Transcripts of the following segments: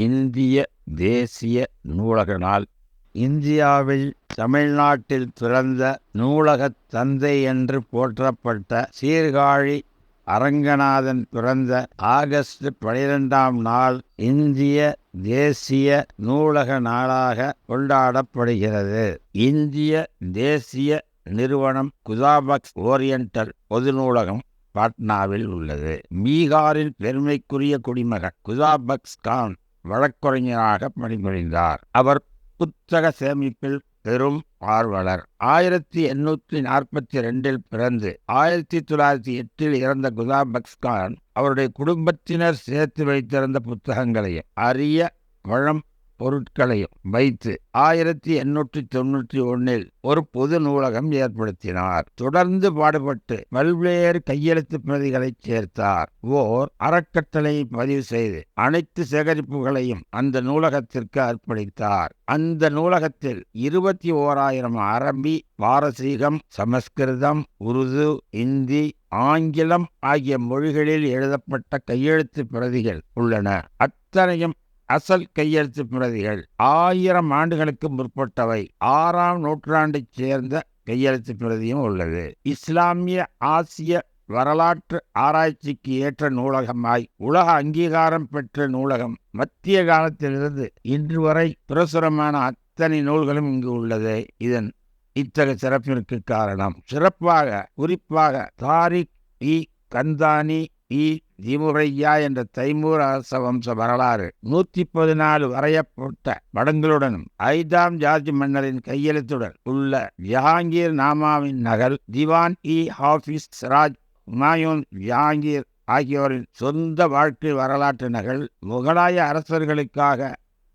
இந்திய தேசிய நூலக நாள் இந்தியாவில் தமிழ்நாட்டில் பிறந்த நூலகத் தந்தை என்று போற்றப்பட்ட சீர்காழி அரங்கநாதன் பிறந்த ஆகஸ்ட் பனிரெண்டாம் நாள் இந்திய தேசிய நூலக நாளாக கொண்டாடப்படுகிறது. இந்திய தேசிய நிறுவனம் குதாபக்ஸ் ஓரியண்டல் பொது நூலகம் பாட்னாவில் உள்ளது. பீகாரின் பெருமைக்குரிய குடிமகன் குதாபக்ஸ் கான் வழக்கறிஞராக பணிபுரிந்தார். அவர் புத்தக சேமிப்பில் பெரும் ஆர்வலர். ஆயிரத்தி எண்ணூற்றி நாற்பத்தி ரெண்டில் பிறந்து ஆயிரத்தி தொள்ளாயிரத்தி எட்டில் இறந்த குதாபக்ஸ் கான் அவருடைய குடும்பத்தினர் சேர்த்து வைத்திருந்த புத்தகங்களையும் அரிய பழம் பொருட்களையும் வைத்து ஆயிரத்தி எண்ணூற்றி தொன்னூற்றி ஒன்னில் ஒரு பொது நூலகம் ஏற்படுத்தினார். தொடர்ந்து பாடுபட்டு பல்வேறு கையெழுத்து பிரதிகளை சேர்த்தார். ஓர் அறக்கட்டளையை பதிவு செய்து அனைத்து சேகரிப்புகளையும் அந்த நூலகத்திற்கு அர்ப்பணித்தார். அந்த நூலகத்தில் இருபத்தி ஓராயிரம் அரபி பாரசீகம் சமஸ்கிருதம் உருது இந்தி ஆங்கிலம் ஆகிய மொழிகளில் எழுதப்பட்ட கையெழுத்து பிரதிகள் உள்ளன. அத்தனையும் அசல் கையெழுத்து பிரதிகள். ஆயிரம் ஆண்டுகளுக்கு முற்பட்டவை. ஆறாம் நூற்றாண்டைச் சேர்ந்த கையெழுத்து பிரதியும் உள்ளது. இஸ்லாமிய ஆசிய வரலாற்று ஆராய்ச்சிக்கு ஏற்ற நூலகமாய் உலக அங்கீகாரம் பெற்ற நூலகம் மத்திய காலத்திலிருந்து இன்று வரை பிரசுரமான அத்தனை நூல்களும் இங்கு உள்ளது. இதன் இத்தகைய சிறப்பிற்கு காரணம் சிறப்பாக குறிப்பாக தாரிக் இ கந்தானி இ திமுறையா என்ற தைமூர் அரச வம்ச வரலாறு நூத்தி பதினாலு வரையப்பட்ட படங்களுடனும் ஐந்தாம் ஜார்ஜ் மன்னரின் கையெழுத்துடன் உள்ள ஜஹாங்கீர் நாமாவின் நகல் திவான் இ ஹாஃபிஸ் சிராஜ் ஹுமாயூன் ஜஹாங்கீர் ஆகியோரின் சொந்த வாழ்க்கை வரலாற்று நகல் முகலாய அரசர்களுக்காக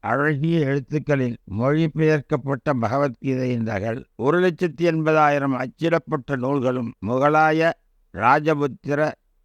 அழகிய எழுத்துக்களில் மொழிபெயர்க்கப்பட்ட பகவத்கீதையின் நகல் ஒரு லட்சத்தி எண்பதாயிரம் அச்சிடப்பட்ட நூல்களும் முகலாய ராஜபுத்திர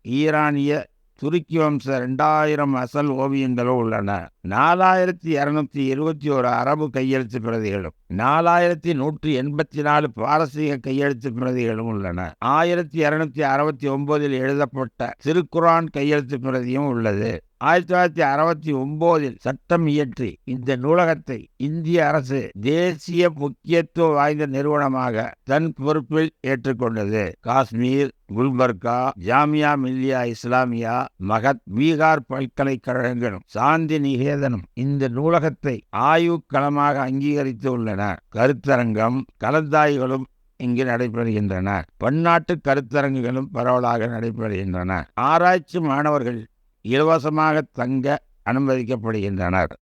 ஈரானிய துருக்கி வம்ச ரெண்டாயிரம் அசல் ஓவியங்களும் உள்ளன. நாலாயிரத்தி இரநூத்தி இருபத்தி ஒரு அரபு கையெழுத்து பிரதிகளும் நாலாயிரத்தி நூற்றி எண்பத்தி நாலு பாரசீக கையெழுத்து பிரதிகளும் உள்ளன. ஆயிரத்தி இரநூத்தி அறுபத்தி ஒன்பதில் எழுதப்பட்ட திருக்குரான் கையெழுத்து பிரதியும் உள்ளது. ஆயிரத்தி தொள்ளாயிரத்தி அறுபத்தி ஒன்பதில் சட்டம் இயற்றி இந்த நூலகத்தை இந்திய அரசு தேசிய முக்கியத்துவம் வாய்ந்த நிறுவனமாக தன் பொறுப்பில் ஏற்றுக்கொண்டது. காஷ்மீர் குல்பர்கா ஜாமியா மில்லியா இஸ்லாமியா மகத் பீகார் பல்கலைக்கழகங்களும் சாந்தி நிகேதனும் இந்த நூலகத்தை ஆய்வுக்களமாக அங்கீகரித்து உள்ளன கருத்தரங்கம் கலந்தாய்களும் இங்கு நடைபெறுகின்றன. பன்னாட்டு கருத்தரங்குகளும் பரவலாக நடைபெறுகின்றன. ஆராய்ச்சி மாணவர்கள் இலவசமாக தங்க அனுமதிக்கப்படுகின்றனர்.